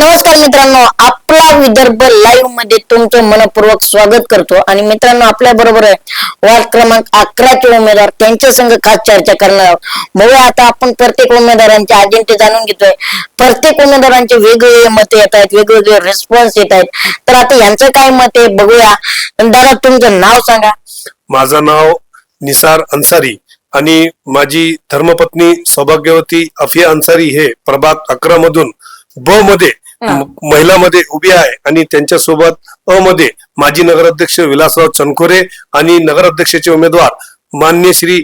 नमस्कार मित्रांनो आपला विदर्भ लाईव्हमध्ये तुमचं मनपूर्वक स्वागत करतो. आणि मित्रांनो आपल्या बरोबर आहे वार्ड क्रमांक अकराचे उमेदवार त्यांच्या संघ खास चर्चा करणार आहोत. बघूया आता आपण प्रत्येक उमेदवारांचे अजेंडे जाणून घेतोय. प्रत्येक उमेदवारांचे वेगवेगळे मते येत आहेत वेगवेगळे रिस्पॉन्स येत आहेत. तर आता यांचं काय मत आहे बघूया. दादा तुमचं नाव सांगा. माझं नाव निसार अन्सारी आणि माझी धर्मपत्नी सौभाग्यवती अफिया अन्सारी हे प्रभाग अकरा मधून ब मध्ये महिलामध्ये उभी आहे आणि त्यांच्यासोबत अ मध्ये माजी नगराध्यक्ष विलासराव चनखोरे आणि नगराध्यक्षाचे उमेदवार मान्य श्री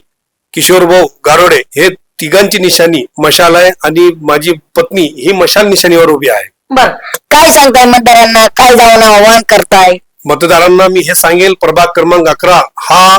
किशोरभाऊ गारोडे हे तिघांची निशाणी मशाल आहे आणि माझी पत्नी ही मशाल निशाणीवर उभी आहे. बर काय सांगताय मतदारांना? काय जाऊन आव्हान करताय? मतदारांना मी हे सांगेल प्रभाग क्रमांक अकरा हा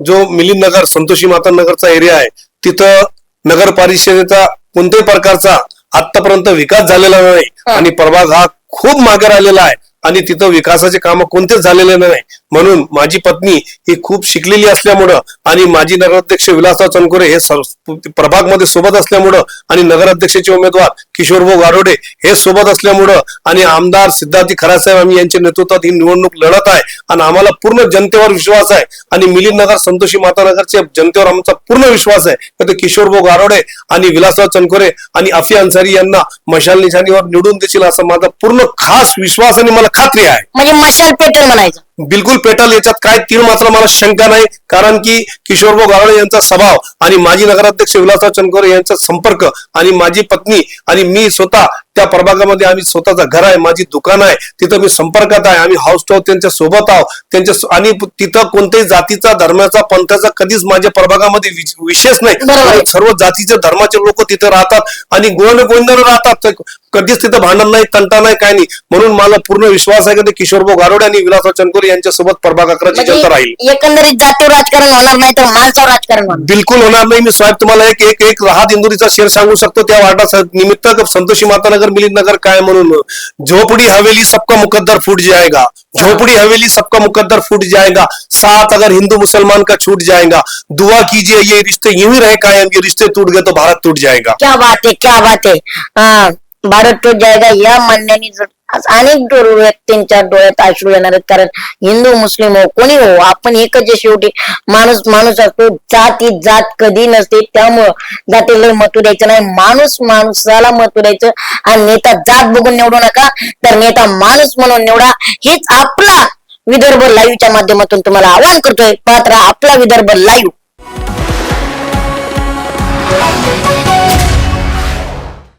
जो मिलिंद नगर संतोषी माता नगरचा एरिया आहे तिथं नगर परिषदेचा कोणत्याही प्रकारचा आतापर्यंत विकास झालेला नाही. आणि प्रभाग हा खूप मागे राहिलेला आहे आणि तिथं विकासाचे कामं कोणतेच झालेले नाही. म्हणून माझी पत्नी ही खूप शिकलेली असल्यामुळं आणि माझी नगराध्यक्ष विलासराव चनकुरे हे प्रभागमध्ये सोबत असल्यामुळं आणि नगराध्यक्षाचे उमेदवार किशोरभाऊ गारोडे हे सोबत असल्यामुळं आणि आमदार सिद्धार्थी खरासाहेब आम्ही यांच्या नेतृत्वात ही निवडणूक लढत आहे आणि आम्हाला पूर्ण जनतेवर विश्वास आहे आणि मिलिंद नगर संतोषी माता नगरच्या जनतेवर आमचा पूर्ण विश्वास आहे. की ते किशोरभाऊ गारोडे आणि विलासराव चनकुरे आणि अफिया अन्सारी यांना मशाल निशाणीवर निवडून देशील असा माझा पूर्ण खास विश्वास आणि मला खात्री आहे. म्हणजे मशाल पेटेल म्हणायचं. बिलकुल पेटल याच्यात काय तीळ मात्र मला शंका नाही कारण की किशोरभाऊ गावळे यांचा स्वभाव आणि माजी नगराध्यक्ष विलासराव चनकोरे यांचा संपर्क आणि माझी पत्नी आणि मी स्वतः त्या प्रभागामध्ये आम्ही स्वतःचा घर आहे माझी दुकान आहे तिथं मी संपर्कात आहे आम्ही हाऊस टॉप त्यांच्यासोबत आहोत त्यांच्या आणि तिथं कोणत्याही जातीचा धर्माचा पंथाचा कधीच माझ्या प्रभागामध्ये विश- विशेष नाही. सर्व जातीचे धर्माचे लोक तिथं राहतात आणि गोंड गोंधळ राहतात. कधीच तिथं भांडण नाही तंटा नाही काय नाही. म्हणून मला पूर्ण विश्वास आहे की ते किशोरभाऊ गारोडे आणि विलासराव चनकोरे यांच्या सोबत प्रभाग अकराची जनता राहील. म्हणजे एकंदरीत जातीवर राजकारण होणार नाही तर माणसावर राजकारण होणार बिलकुल होणार नाही. मी साहेब तुम्हाला एक एक एक राहत इंदुरीचा शेर सांगू शकतो. त्या वाटा निमित्त संतोषी माता नगर मिलिंद नगर काय म्हणून? झोपडी हवेली सबका मुकद्दर फूट जाएगा झोपड़ी हवेली सबका मुकद्दर फूट जाएगा साथ अगर हिंदू मुसलमान का छूट जाएगा दुआ कीजिए ये रिश्ते यूं ही रहे कायम ये रिश्ते टूट गए तो भारत टूट जाएगा. क्या बात आहे क्या बात हा भारत तो जायगा या मान्याने जर आज अनेक व्यक्तींच्या डोळ्यात अश्रू येणार आहेत. कारण हिंदू मुस्लिम हो कोणी हो आपण एकच शेवटी. माणूस माणूस असतो जात ही जात कधी नसते. त्यामुळं जातीला महत्त्व द्यायचं नाही. माणूस माणसाला महत्त्व द्यायचं. आणि नेता जात बघून निवडू नका. तर नेता माणूस म्हणून निवडा. हेच आपला विदर्भ लाईव्हच्या माध्यमातून तुम्हाला आवाहन करतोय. पात्र आपला विदर्भ लाईव्ह